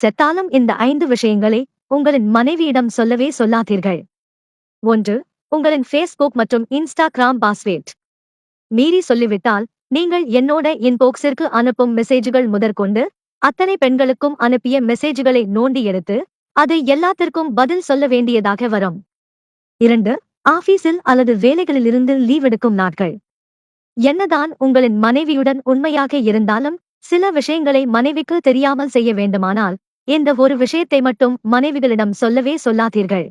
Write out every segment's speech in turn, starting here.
செத்தாலும் இந்த ஐந்து விஷயங்களை உங்களின் மனைவியிடம் சொல்லவே சொல்லாதீர்கள். ஒன்று உங்களின் ஃபேஸ்புக் மற்றும் இன்ஸ்டாகிராம் பாஸ்வேர்ட் மீறி சொல்லிவிட்டால் நீங்கள் என்னோட இன்பாக்ஸிற்கு அனுப்பும் மெசேஜ்கள் முதற்கொண்டு அத்தனை பெண்களுக்கும் அனுப்பிய மெசேஜ்களை நோண்டி எடுத்து அது எல்லாத்திற்கும் பதில் சொல்ல வேண்டியதாக வரும். இரண்டு ஆபீஸில் அல்லது வேலைகளிலிருந்து லீவ் எடுக்கும் நாட்கள். என்னதான் உங்களின் மனைவியுடன் உண்மையாக இருந்தாலும் சில விஷயங்களை மனைவிக்கு தெரியாமல் செய்ய வேண்டுமானால் இந்த ஒரு விஷயத்தை மட்டும் மனைவிகளிடம் சொல்லவே சொல்லாதீர்கள்.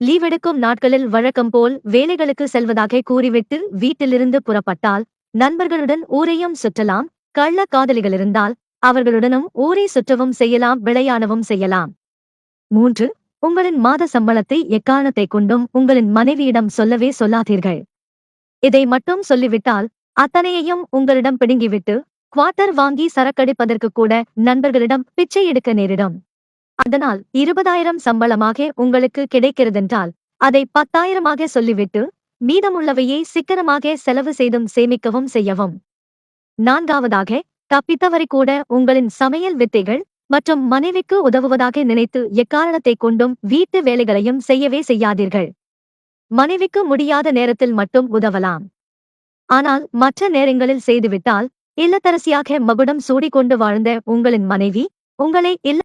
லீவெடுக்கும் நாட்களில் வழக்கம் போல் வேலைகளுக்கு செல்வதாக கூறிவிட்டு வீட்டிலிருந்து புறப்பட்டால் நண்பர்களுடன் ஊரையும் சுற்றலாம் கள்ள காதலிகள் இருந்தால் அவர்களுடனும் ஊரை சுற்றவும் செய்யலாம் விளையாடவும் செய்யலாம். மூன்று உங்களின் மாத சம்பளத்தை எக்காரணத்தை கொண்டும் உங்களின் மனைவியிடம் சொல்லவே சொல்லாதீர்கள். இதை மட்டும் சொல்லிவிட்டால் அத்தனையையும் உங்களிடம் பிடுங்கிவிட்டு குவார்ட்டர் வாங்கி சரக்கடிப்பதற்கு கூட நண்பர்களிடம் பிச்சை எடுக்க நேரிடும். அதனால் இருபதாயிரம் சம்பளமாக உங்களுக்கு கிடைக்கிறதென்றால் அதை பத்தாயிரமாக சொல்லிவிட்டு மீதமுள்ளவையை சிக்கனமாக செலவு செய்தும் சேமிக்கவும் செய்யவும். நான்காவதாக தப்பித்தவரை கூட உங்களின் சமையல் வித்தைகள் மற்றும் மனைவிக்கு உதவுவதாக நினைத்து எக்காரணத்தை கொண்டும் வீட்டு வேலைகளையும் செய்யவே செய்யாதீர்கள். மனைவிக்கு முடியாத நேரத்தில் மட்டும் உதவலாம். ஆனால் மற்ற நேரங்களில் செய்துவிட்டால் இல்லத்தரசியாக மகுடம் சூடிக்கொண்டு வாழ்ந்த உங்களின் மனைவி உங்களை இல்ல